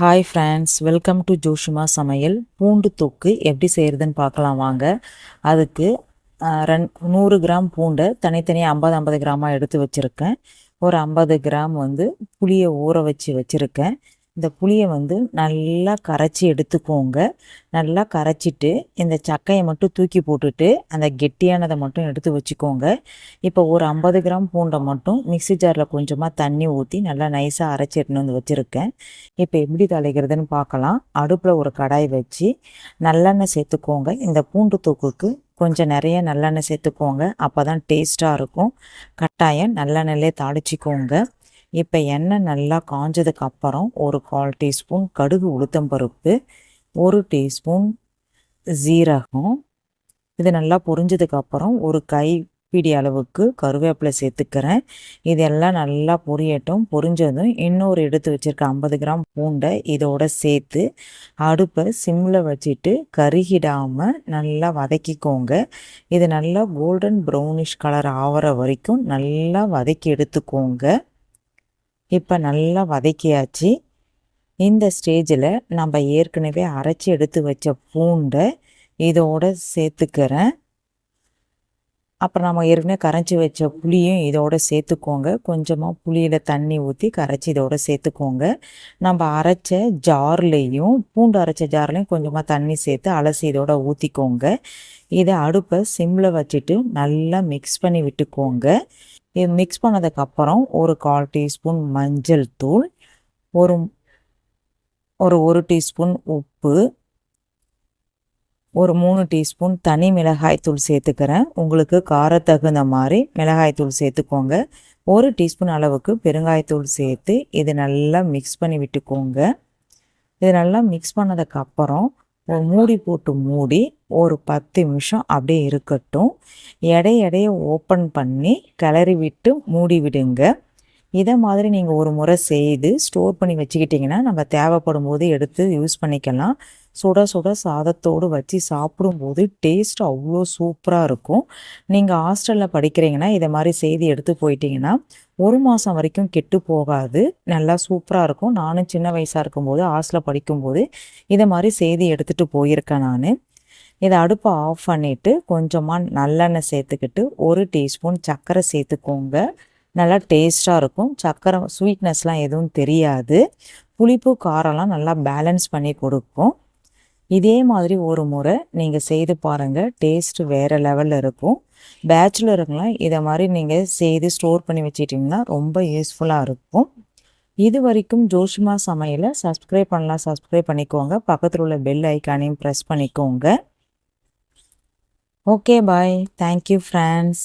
Hi friends welcome to Joshima சமையல் பூண்டு தொக்கு எப்படி செய்கிறதுன்னு பார்க்கலாம் வாங்க. அதுக்கு ரெண் நூறு கிராம் பூண்டை தனித்தனியாக ஐம்பது ஐம்பது கிராமாக எடுத்து வச்சுருக்கேன். ஒரு ஐம்பது கிராம் வந்து புளியை ஊற வச்சு வச்சுருக்கேன். இந்த புளியை வந்து நல்லா கரைச்சி எடுத்துக்கோங்க. நல்லா கரைச்சிட்டு இந்த சக்கையை மட்டும் தூக்கி போட்டுட்டு அந்த கெட்டியானதை மட்டும் எடுத்து வச்சுக்கோங்க. இப்போ ஒரு ஐம்பது கிராம் பூண்டை மட்டும் மிக்சி ஜாரில் கொஞ்சமாக தண்ணி ஊற்றி நல்லா நைஸாக அரைச்சி எடுத்துன்னு வந்து வச்சுருக்கேன். இப்போ எப்படி தலைக்கிறதுன்னு பார்க்கலாம். அடுப்பில் ஒரு கடாய் வச்சு நல்லெண்ணெய் சேர்த்துக்கோங்க. இந்த பூண்டு தூக்குக்கு கொஞ்சம் நிறைய நல்லெண்ணெய் சேர்த்துக்கோங்க. அப்போ தான் டேஸ்ட்டாக இருக்கும். கட்டாயம் நல்லெண்ணெயிலே தாளிச்சிக்கோங்க. இப்போ எண்ணெய் நல்லா காஞ்சதுக்கு அப்புறம் ஒரு கால் டீஸ்பூன் கடுகு உளுத்தம்பருப்பு ஒரு டீஸ்பூன் ஜீரகம் இது நல்லா பொரிஞ்சதுக்கு அப்புறம் ஒரு கைப்பிடி அளவுக்கு கருவேப்பிலை சேர்த்துக்கிறேன். இதெல்லாம் நல்லா பொரியட்டும். பொரிஞ்சதும் இன்னொரு எடுத்து வச்சுருக்க ஐம்பது கிராம் பூண்டை இதோட சேர்த்து அடுப்பை சிம்மில் வச்சுட்டு கருகிடாமல் நல்லா வதக்கிக்கோங்க. இது நல்லா கோல்டன் ப்ரௌனிஷ் கலர் ஆகிற வரைக்கும் நல்லா வதக்கி எடுத்துக்கோங்க. இப்போ நல்லா வதக்கியாச்சு. இந்த ஸ்டேஜில் நம்ம ஏற்கனவே அரைச்சி எடுத்து வச்ச பூண்டை இதோட சேர்த்துக்கிறேன். அப்புறம் நம்ம ஏற்கனவே கரைச்சி வச்ச புளியும் இதோட சேர்த்துக்கோங்க. கொஞ்சமாக புளியில் தண்ணி ஊற்றி கரைச்சி இதோட சேர்த்துக்கோங்க. நம்ம அரைச்ச ஜார்லேயும் பூண்டு அரைச்ச ஜார்லேயும் கொஞ்சமாக தண்ணி சேர்த்து அலசி இதோட ஊற்றிக்கோங்க இதை அடுப்பை சிம்மில் வச்சுட்டு நல்லா மிக்ஸ் பண்ணி விட்டுக்கோங்க. இது மிக்ஸ் பண்ணதுக்கப்புறம் ஒரு கால் டீஸ்பூன் மஞ்சள் தூள் ஒரு ஒரு ஒரு டீஸ்பூன் உப்பு ஒரு மூணு டீஸ்பூன் தனி மிளகாய் தூள் சேர்த்துக்கிறேன். உங்களுக்கு காரத்தகுந்த மாதிரி மிளகாய் தூள் சேர்த்துக்கோங்க. ஒரு டீஸ்பூன் அளவுக்கு பெருங்காயத்தூள் சேர்த்து இது நல்லா மிக்ஸ் பண்ணி விட்டுக்கோங்க. இது நல்லா மிக்ஸ் பண்ணதுக்கப்புறம் மூடி போட்டு மூடி ஒரு பத்து நிமிஷம் அப்படியே இருக்கட்டும். எடை எடையை ஓப்பன் பண்ணி கிளறி விட்டு மூடி விடுங்க. இதை மாதிரி நீங்கள் ஒரு முறை செய்து ஸ்டோர் பண்ணி வச்சுக்கிட்டிங்கன்னா நம்ம தேவைப்படும் போது எடுத்து யூஸ் பண்ணிக்கலாம். சுட சுட சாதத்தோடு வச்சு சாப்பிடும்போது டேஸ்ட் அவ்வளோ சூப்பராக இருக்கும். நீங்கள் ஹாஸ்டலில் படிக்கிறீங்கன்னா இதை மாதிரி செய்து எடுத்து போயிட்டீங்கன்னா ஒரு மாதம் வரைக்கும் கெட்டு போகாது. நல்லா சூப்பராக இருக்கும். நானும் சின்ன வயசாக இருக்கும்போது ஹாஸ்டலில் படிக்கும்போது இதை மாதிரி செய்து எடுத்துகிட்டு போயிருக்கேன் நான். இதை அடுப்பை ஆஃப் பண்ணிவிட்டு கொஞ்சமாக நல்லெண்ணெய் சேர்த்துக்கிட்டு ஒரு டீஸ்பூன் சர்க்கரை சேர்த்துக்கோங்க. நல்லா டேஸ்ட்டாக இருக்கும். சக்கரை ஸ்வீட்னஸ்லாம் எதுவும் தெரியாது. புளிப்பு காரம்லாம் நல்லா பேலன்ஸ் பண்ணி கொடுக்கும். இதே மாதிரி ஒரு முறை நீங்கள் செய்து பாருங்கள் டேஸ்ட் வேறு லெவலில் இருக்கும். பேச்சுலருங்களாம் இதை மாதிரி நீங்கள் செய்து ஸ்டோர் பண்ணி வச்சிட்டிங்கன்னா ரொம்ப யூஸ்ஃபுல்லாக இருக்கும். இது வரைக்கும் ஜோஷிமா சமையலை சப்ஸ்கிரைப் பண்ணலாம். சப்ஸ்கிரைப் பண்ணிக்கோங்க. பக்கத்தில் உள்ள பெல் ஐக்கானையும் ப்ரெஸ் பண்ணிக்கோங்க. Okay bye thank you friends